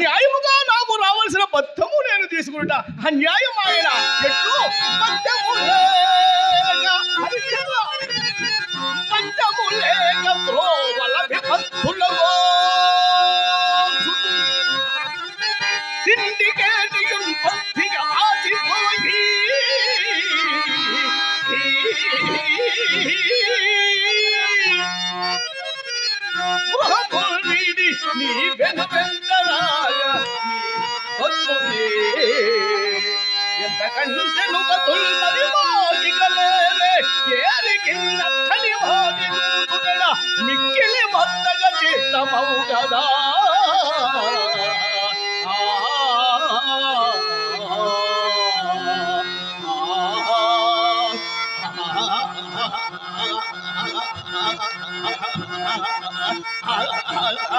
న్యాయముగా నాకు రావాల్సిన బద్ధము నేను తీసుకుంటా. అన్యాయం ఆయన ఎట్లు? బద్ధము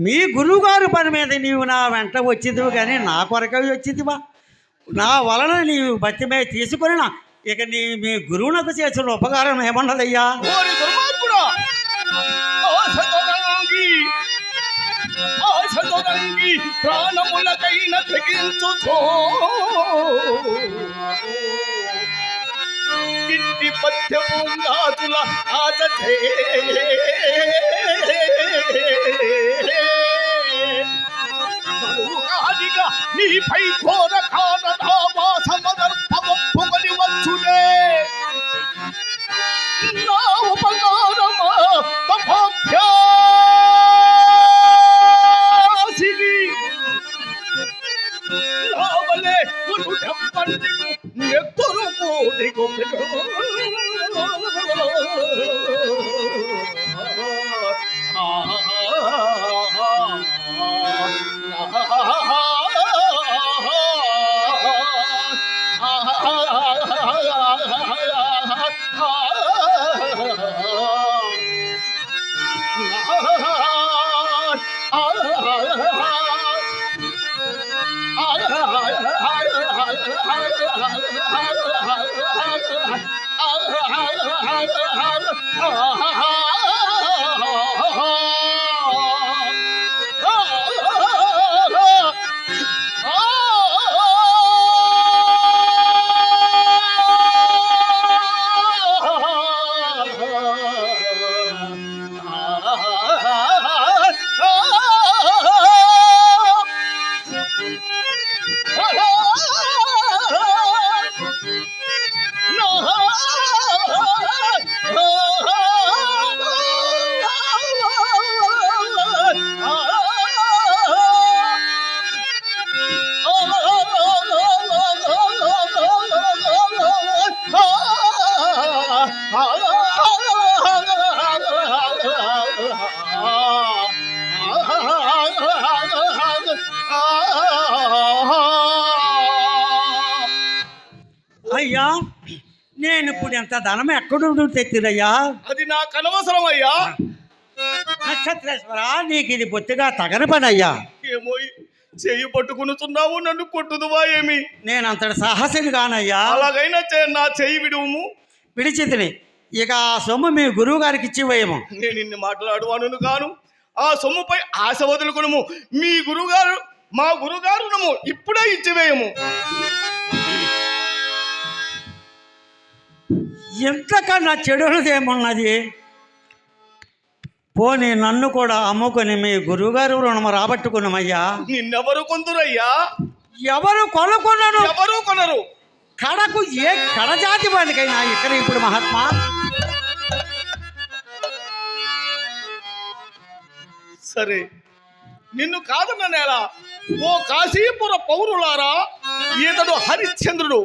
మీ గురువుగారు పని మీద నీవు నా వెంట వచ్చిందివి కానీ నా కొరకవి వచ్చిందివా? నా వలన నీవు భక్తి మీద తీసుకొని నా ఇక నీ మీ గురువునకు చేసిన ఉపకారం ఏమన్నదయ్యా ప్రాణములకైన తెగించుతో ఇంటి పద్యముంగాతుల 你陪我的靠。Oh, ఎంత ధనం ఎక్కడుండి తెచ్చిరయ్యా అది నాకు అనవసరం అయ్యా నక్షత్రేశ్వర నీకు ఇది బొత్తిగా తగని పని అయ్యా ఏమో చెయ్యి పట్టుకునుతున్నావు నన్ను కొట్టుదువా ఏమి? నేను అంతటి సాహసిని కానయ్యా. అలాగైనా నా చెయ్యి విడుము విడిచితిని. ఇక ఆ సొమ్ము మీ గురువు గారికి ఇచ్చి వేయము నేను ఇన్ని మాట్లాడువాను కాను ఆ సొమ్ముపై ఆశ వదులుకును మీ గురుగారు మా గురుగారునము ఇప్పుడే ఇచ్చివేయము. ఎంతకన్నా చెడులదేమున్నది పోనీ నన్ను కూడా అమ్ముకొని మీ గురువుగారు రుణము రాబట్టుకున్నామయ్యా నిన్నెవరు కొందురయ్యా? ఎవరు కొనుక్కున్నాను ఎవరు కొనరు? కడకు ఏ కడజాతి వాడికైనా ఇక్కడ ఇప్పుడు మహాత్మా? సరే. నిన్ను కాదన్న నేల ఓ కాశీపుర పౌరులారా ఇతడు హరిశ్చంద్రుడు.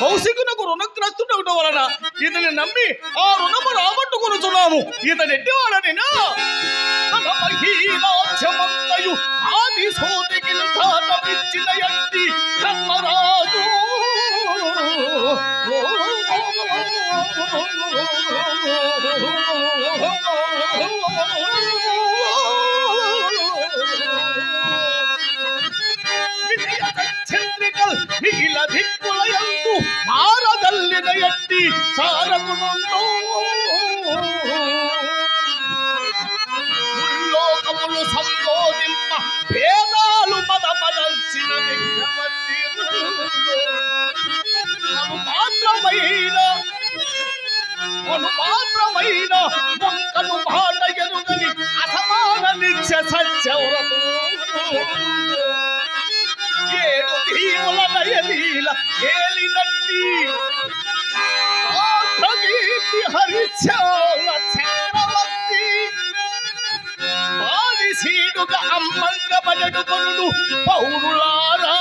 కౌశికునకు రుణగ్రస్తుడవటం వలన ఇతని నమ్మి ఆ రుణము రాబట్టుకొనుచున్నాము. ఇతడు ఎట్టివాడని మహీరాజ్యమంతయు ఆది సోదికి కర్మరాజు దిక్కులయందు మారదల్లిన ఎట్టి సారమునుండు ముల్లోకములు సంబోధింప భేదాలు మదమదల్చిన విక్రమతి మాత్రమైన అను మాత్రమైన మొక్కను మాట ఎరుగని అసమాన నిత్య సత్యవరము ಕೇಳಿನಲ್ಲಿ ಗೀತಿ ಹರಿಸೋಳ ಛಾರವತ್ತಿ ಬಾರಿಸೀಡುಗ ಅಮ್ಮಂಗ ಬಡಡು ಕೊಡು ಪೌರುಳಾರಾ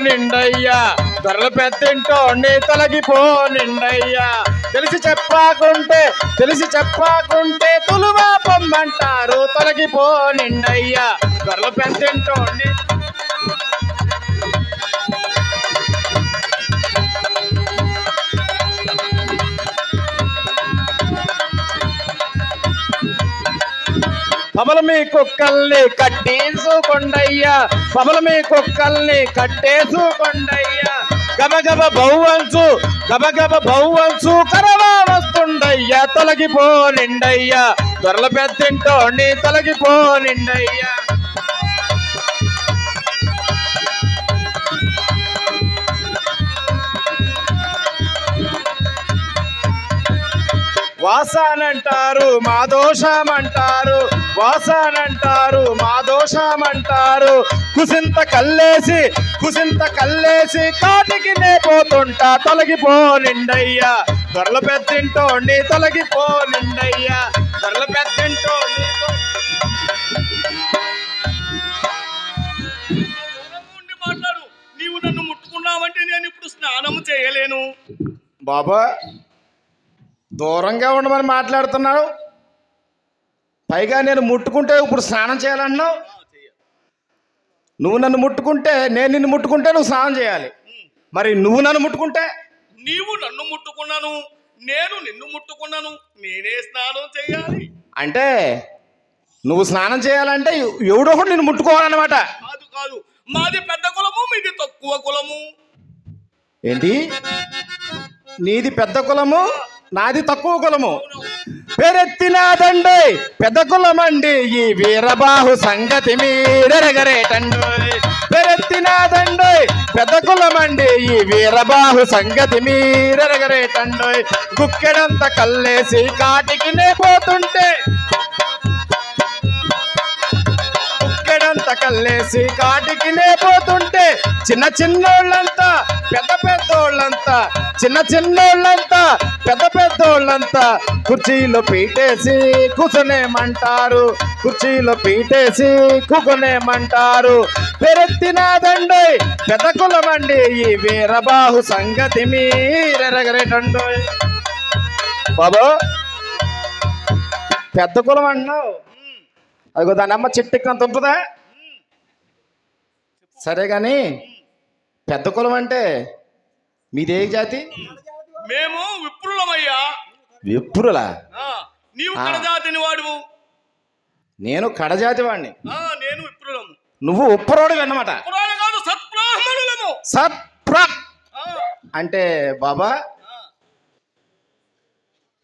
తొలగిపో నిండయ్యా. ధరల పెద్దింటోండి తొలగిపో నిండయ్యా. తెలిసి చెప్పాకుంటే తెలిసి చెప్పాకుంటే తులువా పొమ్మంటారు. తొలగిపో నిండయ్యా. ధరల పెద్దింటోండి పబల మీ కుక్కల్ని కట్టేసుకోండయ్యా పబల మీ కుక్కల్ని కట్టేసుకోండయ్యా గబగబ బౌవంచు గబగబ బౌవంచు కరవా వస్తుండయ్యా. తొలగిపో నిండయ్యా. దొరల పెద్దింటో నీ తొలగిపో వాసానంటారు మా దోషమంటారు. వాసానంటారు మా దోషమంటారు. కుసింత కల్లేసి కుసింత కల్లేసి కాటికి నే పోతుంటా. తొలగిపో నిండయ్యా. దొరల పెద్దింటో నీ తొలగిపో నిండయ్యా. దొరల పెద్దింటో నీ తొ- దూరంగా ఉండి మాట్లాడు. నీవు నన్ను ముట్టుకున్నావంటే నేను ఇప్పుడు స్నానం చేయలేను. బాబా దూరంగా ఉండమని మాట్లాడుతున్నావు పైగా నేను ముట్టుకుంటే ఇప్పుడు స్నానం చేయాలన్నావు. నువ్వు నన్ను ముట్టుకుంటే నేను నిన్ను ముట్టుకుంటే నువ్వు స్నానం చేయాలి. మరి నువ్వు నన్ను ముట్టుకుంటే? నీవు నన్ను ముట్టుకున్నాను నేను నిన్ను ముట్టుకున్నాను నేనే స్నానం చేయాలి. అంటే నువ్వు స్నానం చేయాలంటే ఎవడో ఒకడు నిన్ను ముట్టుకోవాలన్నమాట. కాదు కాదు. మాది పెద్ద కులము మీది తక్కువ కులము. ఏంటి? నీది పెద్ద కులము? నాది తక్కువ కులము. పెరెత్తినాదండి పెద్ద కులమండి ఈ వీరబాహు సంగతి మీరెరగరేటండు పెరెత్తినాదండి పెద్ద కులమండి ఈ వీరబాహు సంగతి మీరెరగరేటండు గుక్కెడంత కల్లేసి కాటికి పోతుంటే కుక్కెడంత కల్లేసి కాటికి లేపోతుంటే చిన్న చిన్నోళ్ళంతా పెద్ద పెద్దోళ్ళంతా చిన్న చిన్నోళ్ళంతా పెద్ద పెద్దోళ్ళంతా కుర్చీలో పీటేసి కూసనేమంటారు కుర్చీలో పీటేసి కూకునేమంటారు పెరెత్తినాదండి పెద్ద కులమండి ఈ వీరబాహు సంగతి మీరెరగరేటండు బాబు పెద్ద కులం అన్నావు అదిగో దాని అమ్మ చిట్టెక్కినంత ఉంటుందా? సరే కానీ పెద్ద కులం అంటే మీదే జాతి? మేము విప్రులమయ్యా. విప్రులా? నీవు. కడజాతిని వాడువు. నేను కడజాతి వాడిని నేను విప్రులము నువ్వు ఉప్పరోడు అన్నమాట. సత్ప్ర అంటే బాబా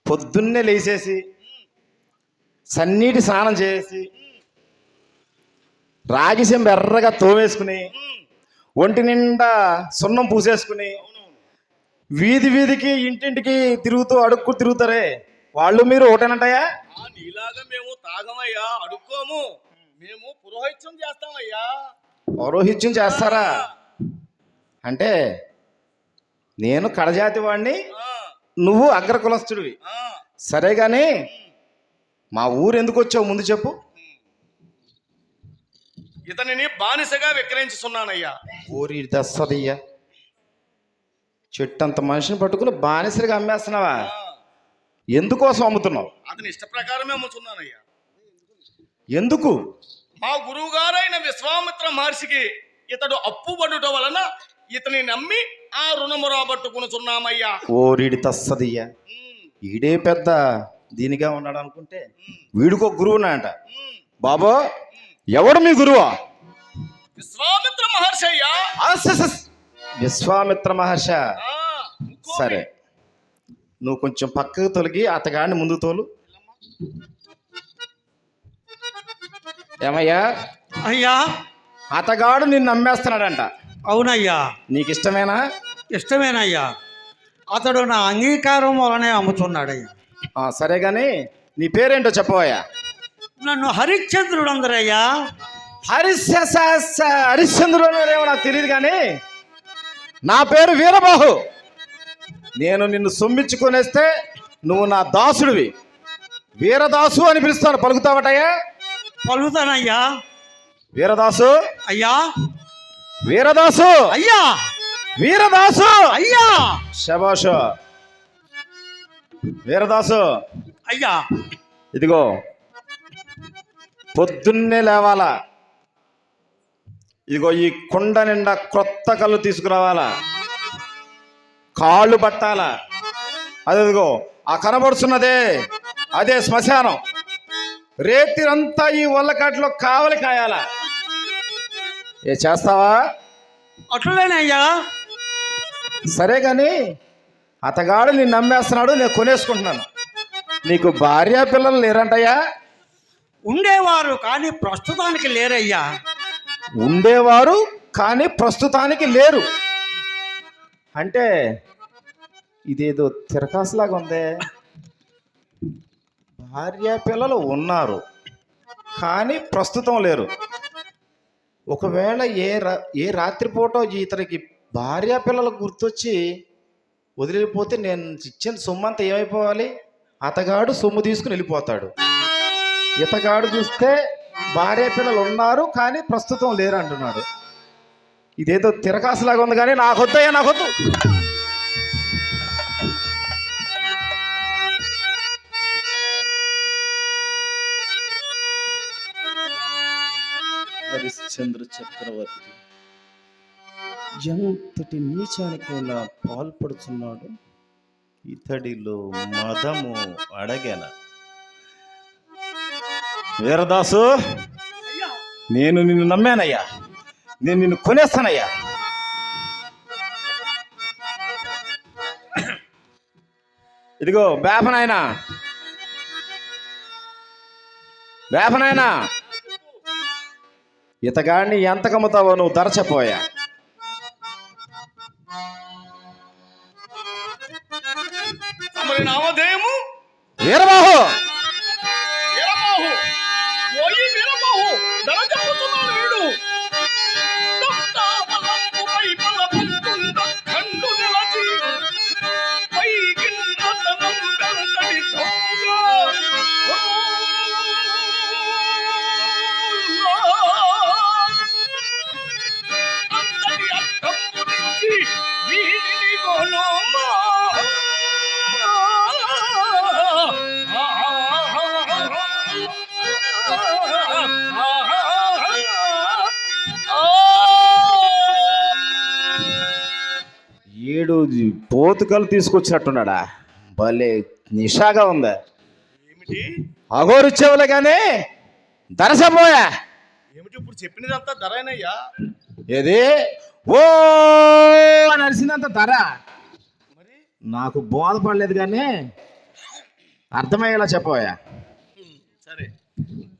పొద్దున్నే లేచేసి సన్నీటి స్నానం చేసి రాగిసం ఎర్రగా తోమేసుకుని ఒంటి నిండా సున్నం పూసేసుకుని. వీధి వీధికి ఇంటింటికి తిరుగుతూ అడుక్కు తిరుగుతారే. వాళ్ళు మీరు ఒకటేనంటాయా ఆ, నీలాగా మేము తాగమయ్యా అడుక్కోము. మేము పురోహిత్యం చేస్తామయ్యా. పౌరోహిత్యం చేస్తారా? అంటే నేను కడజాతి వాడిని నువ్వు అగ్రకులస్తుడివి. సరే కానీ మా ఊరు ఎందుకు వచ్చావు ముందు చెప్పు. ఇతనిని బానిసగా విక్రయించుతున్నానయ్యా ఊరి దస్తదయ్యా చెట్టంత మనిషిని పట్టుకుని బానిసరిగా అమ్మేస్తున్నావా? ఎందుకోసం అమ్ముతున్నావు? అతని ఇష్ట ప్రకారమే అమ్ముతున్నానయ్యా ఎందుకు? మా గురువు గారైన విశ్వామిత్ర మహర్షికి ఇతడు అప్పు పడుట వలన ఇతని నమ్మి ఆ రుణము రాబట్టుకునుచున్నామయ్యా. ఓరిడి తస్తదయ్యా ఉమ్, ఈడే పెద్ద దీనిగా ఉన్నాడు అనుకుంటే వీడికో గురువునా అంట. బాబో ఎవడు మీ గురువా? విశ్వామిత్ర మహర్షి అయ్యా. విశ్వామిత్ర మహర్ష. సరే. నువ్వు కొంచెం పక్కకు తొలగి అతగాడిని ముందు తోలు. ఏమయ్యా? అయ్యా. అతగాడు నిన్ను నమ్మేస్తున్నాడంట. అవునయ్యా. నీకు ఇష్టమేనా ఇష్టమేనయ్యా. అతడు నా అంగీకారం వలనే అమ్ముతున్నాడయ్యా. ఆ, సరే కానీ నీ పేరేంటో చెప్పవయ్యా. నన్ను హరిశ్చంద్రుడు అందరయ్యా హరిశ్య హరిశ్చంద్రుడు ఏమో నాకు తెలియదు కానీ నా పేరు వీరబాహు. నేను నిన్ను సొమ్మించుకొనేస్తే నువ్వు నా దాసుడివి. వీరదాసు అని పిలుస్తాను. పలుకుతావటయ్యా? పలుకుతానయ్యా. వీరదాసు? అయ్యా. వీరదాసు? అయ్యా. వీరదాసు? అయ్యా. శబాషు వీరదాసు? అయ్యా. ఇదిగో పొద్దున్నే లేవాలా? ఇదిగో ఈ కుండ నిండా క్రొత్త కళ్ళు తీసుకురావాలా? కాళ్ళు పట్టాలా? అదే ఇదిగో ఆ కనబడుతున్నదే అదే శ్మశానం. రేతిరంతా ఈ వల్లకాట్లో కావలి కాయాల? ఏ చేస్తావా? అట్లనేనయ్యా సరే కానీ అతగాడు నేను నమ్మేస్తున్నాడు నేను కొనేసుకుంటున్నాను. నీకు భార్య పిల్లలు లేరంటయ్యా? ఉండేవారు కానీ ప్రస్తుతానికి లేరయ్యా. ఉండేవారు కానీ ప్రస్తుతానికి లేరు. అంటే ఇదేదో తిరకాసులాగా ఉందే. భార్య పిల్లలు ఉన్నారు కానీ ప్రస్తుతం లేరు. ఒకవేళ ఏ రా ఏ రాత్రిపూట ఇతనికి భార్య పిల్లలు గుర్తొచ్చి వదిలిపోతే నేను ఇచ్చిన సొమ్ము అంతా ఏమైపోవాలి? అతగాడు సొమ్ము తీసుకుని వెళ్ళిపోతాడు. ఇతగాడు చూస్తే భార్య పిల్లలు ఉన్నారు కానీ ప్రస్తుతం లేరు అంటున్నాడు ఇదేదో తిరకాసులాగా ఉంది కానీ నాకొద్దయ్యా నాకొద్దు హరిశ్చంద్ర చక్రవర్తి ఎంతటి నీచానికైనా పాల్పడుతున్నాడు ఇతడిలో మదము అడగెనా. వీరదాసు నేను నిన్ను నమ్మానయ్యా. నేను నిన్ను కొనేస్తానయ్యా. ఇదిగో వేపనాయనా వేపనాయనా ఇతగాడిని ఎంత కమ్ముతావో నువ్వు ధర చెప్పోయా ఏడు పోతుకలు తీసుకొచ్చినట్టున్నాడా? భలే నిషాగా ఉందా. ఏమిటి? అగోరు చెవులే కానీ ధర చెప్పోయా ఏమిటి ఇప్పుడు చెప్పినదంతా ధరేనయ్యా ఏది? ఓ అని అరిసినంత ధర మరి? నాకు బోధపడలేదు కానీ అర్థమయ్యేలా చెప్పోయా హ్మ్, సరే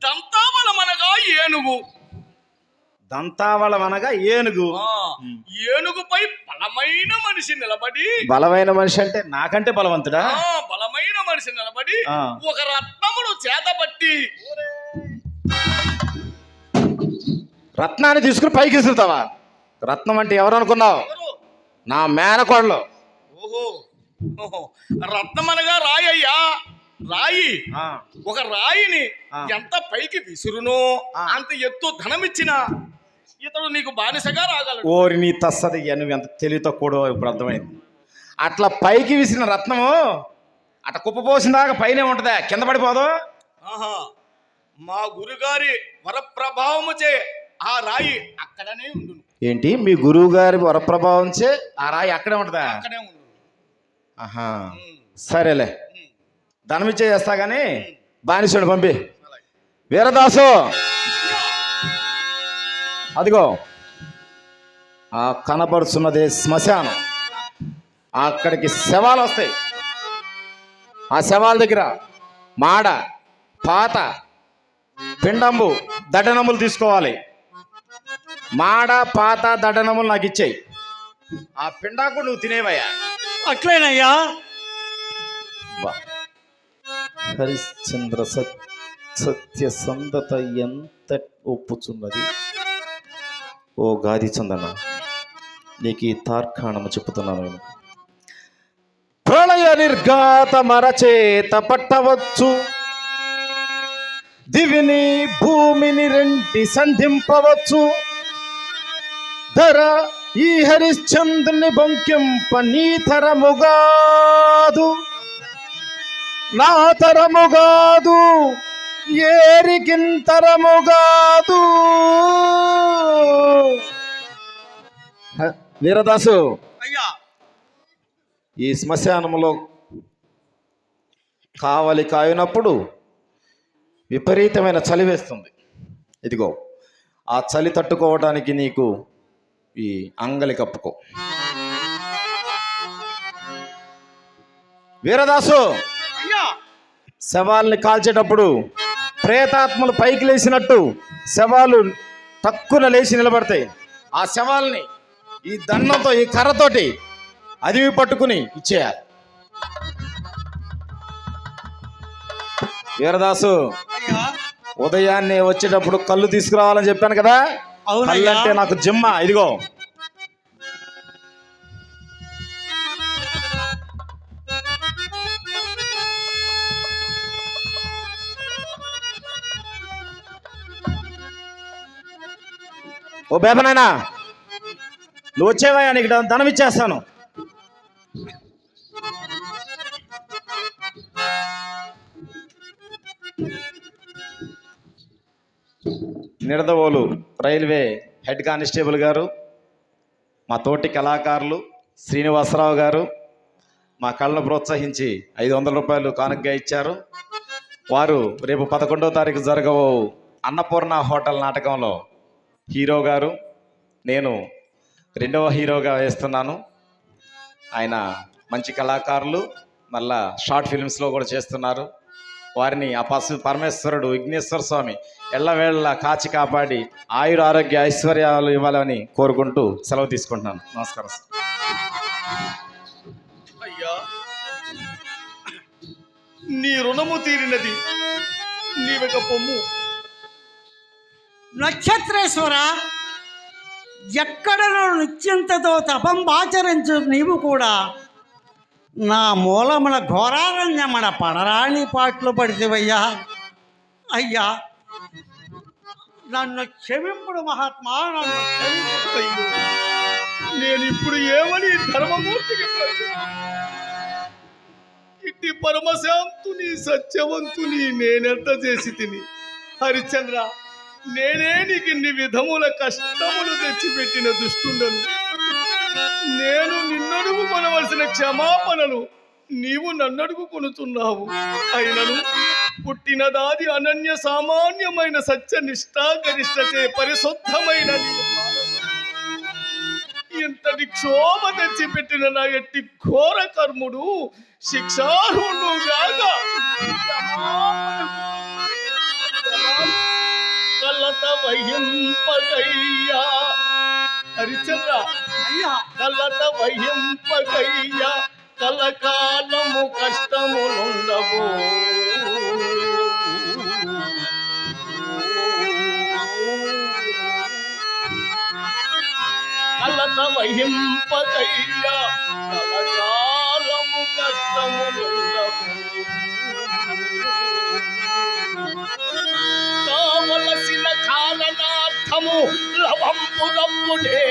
దంతాబలమనగా ఏనుగు. దంతావళం అనగా ఏనుగు ఏనుగుపై బలమైన మనిషి నిలబడి బలమైన మనిషి అంటే నాకంటే బలవంతుడా? బలమైన మనిషి నిలబడి. ఒక రత్నమును చేతబట్టి రత్నాన్ని తీసుకుని పైకి విసురుతావా? రత్నం అంటే ఎవరు అనుకున్నావు? నా మేనకోడలు. ఓహో. ఓహో. రత్నమనగా రాయి అయ్యా రాయి. ఒక రాయిని. ఎంత పైకి విసురునో. అంత ఎత్తు ధనమిచ్చిన ఇతడు నీకు బానిసగా రాగలడు. ఓరి నీ తస్సది నువ్వు ఎంత తెలివితో కూడా ఇప్పుడు అర్థమైంది. అట్లా పైకి విసిరిన రత్నము అట్ట కుప్పపోసిందాక పైనే ఉంటుందా? కింద పడిపోదు? ఆహా. మా గురుగారి వరప్రభావముచే ఆ రాయి అక్కడనే ఉండును. ఏంటి? మీ గురువు గారి వరప్రభావంచే ఆ రాయి అక్కడే ఉంటుందా? అక్కడే ఉండును. ఆహా. సరేలే. ఉమ్, ధనం ఇచ్చే చేస్తా కానీ బానిసుడు పంపి. వీరదాసు. అదిగో. ఆ కనబడుచున్నదే శ్మశానం. అక్కడికి శవాలు వస్తాయి. ఆ శవాల దగ్గర మాడ పాత పిండంబు దడ్డనములు తీసుకోవాలి. మాడ పాత దడ్డనములు నాకు ఇచ్చేయి. ఆ పిండాకు నువ్వు తినేవయ్యా. అట్లేనయ్యా. హరిశ్చంద్ర సత్ సత్య సందత ఎంత ఒప్పుచున్నది? ఓ గాది చందన నీకు ఈ తార్కాణము చెప్పుతున్నాను నేను. ప్రళయ నిర్ఘాత మరచేత పట్టవచ్చు. దివిని భూమిని రెండి సంధింపవచ్చు. ధర ఈ హరిశ్చంద్రుని బొంకింప నీ తరముగాదు. నా తరముగాదు ఏరికింతరముగాదు హ, వీరదాసు అయ్యా. ఈ శ్మశానములో కావలి కాయనప్పుడు విపరీతమైన చలి వేస్తుంది. ఇదిగో ఆ చలి తట్టుకోవడానికి నీకు ఈ అంగలి కప్పుకో. వీరదాసు! శవాల్ని కాల్చేటప్పుడు ప్రేతాత్మలు పైకి లేచినట్టు శవాలు తక్కువ లేచి నిలబడతాయి. ఆ శవాల్ని ఈ దండంతో ఈ కర్రతోటి అదివి పట్టుకుని ఇచ్చేయాలి. వీరదాసు ఉదయాన్నే వచ్చేటప్పుడు కళ్ళు తీసుకురావాలని చెప్పాను కదా? అంటే నాకు జిమ్మ ఇదిగో. ఓ బేబనాయనా నువ్వు వచ్చేవా నీకు ధనం ఇచ్చేస్తాను. నిడదవోలు రైల్వే హెడ్ కానిస్టేబుల్ గారు మా తోటి కళాకారులు శ్రీనివాసరావు గారు మా కళ్ళను ప్రోత్సహించి ఐదు వందల రూపాయలు కానుకగా ఇచ్చారు. వారు రేపు పదకొండవ తారీఖు జరగవు అన్నపూర్ణ హోటల్ నాటకంలో హీరో గారు. నేను రెండవ హీరోగా వేస్తున్నాను. ఆయన మంచి కళాకారులు మళ్ళా షార్ట్ ఫిల్మ్స్లో కూడా చేస్తున్నారు. వారిని ఆ పశు పరమేశ్వరుడు విఘ్నేశ్వర స్వామి ఎల్లవేళ్ళ కాచి కాపాడి ఆయుర ఆరోగ్య ఐశ్వర్యాలు ఇవ్వాలని కోరుకుంటూ సెలవు తీసుకుంటున్నాను. నమస్కారం సార్. అయ్యా నీ రుణము తీరినది. నీవెక పొమ్ము. నక్షత్రేశ్వర ఎక్కడనో నిత్యంతతో తపంబాచరించు నీవు కూడా నా మూలమున ఘోరారణ్యమన పడరాని పాటలు పడితేవయ్యా. అయ్యా నన్ను క్షమింపుడు మహాత్మా నన్ను క్షమింపుడు నేను ఇప్పుడు ఏమని ధర్మమూర్తికి ఇట్టి పరమశాంతుని సత్యవంతుని నేనెంత చేసి తిని? హరిచంద్ర నేనే నీకు ఇన్ని విధముల కష్టములు తెచ్చిపెట్టిన దుష్టుండను. నేను నిన్నడుగు కొనవలసిన క్షమాపణలు నీవు నన్నడుగు కొనుతున్నావు అయినను పుట్టినదాది అనన్య సామాన్యమైన సత్య నిష్ఠాగరిష్టచే పరిశుద్ధమైన ఇంతటి క్షోభ తెచ్చిపెట్టిన నా ఎట్టి ఘోర కర్ముడు శిక్షార్హుడు గాక వహింపగయ్యా హరిచంద్ర అయ్యా. కలత వహింపగయ్యా. కలకాలము కష్టములుండవు కలత వహింపగయ్యా. కారణార్థము లవంపుదప్పుడే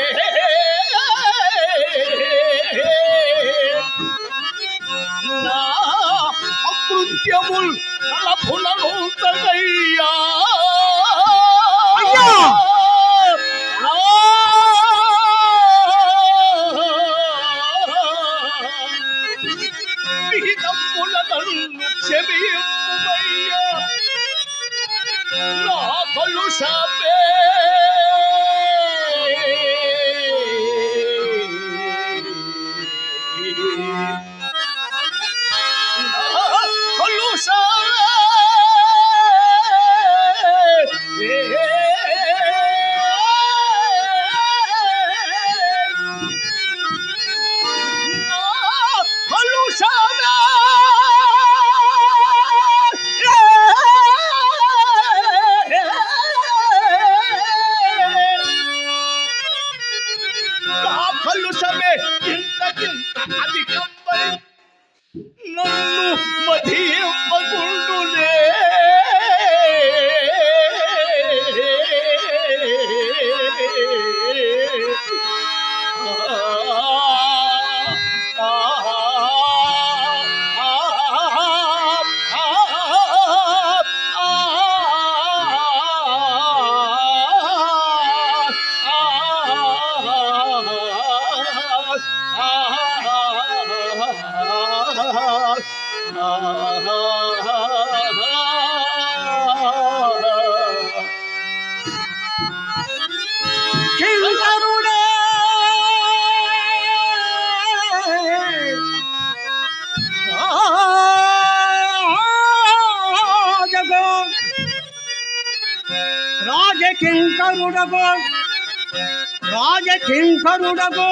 రాజకింకరుడకు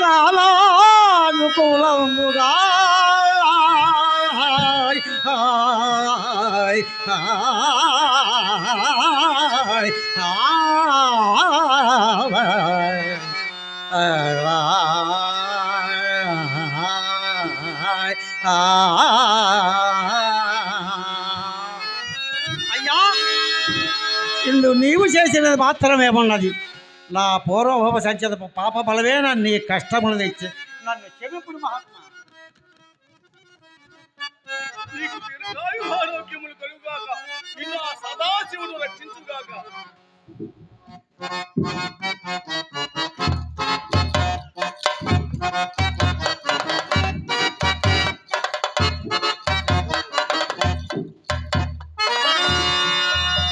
కాలానుకూలముగా. హాయ్, హాయ్, అయ్యా ఇందు నీవు చేసినది మాత్రమేమన్నది నా పూర్వభవ సంచేత పాప బలమే నన్ను నీ కష్టములు తెచ్చి నన్ను క్షమింపుడు మహాత్మ. సదాశివుడు రక్షించుగాక.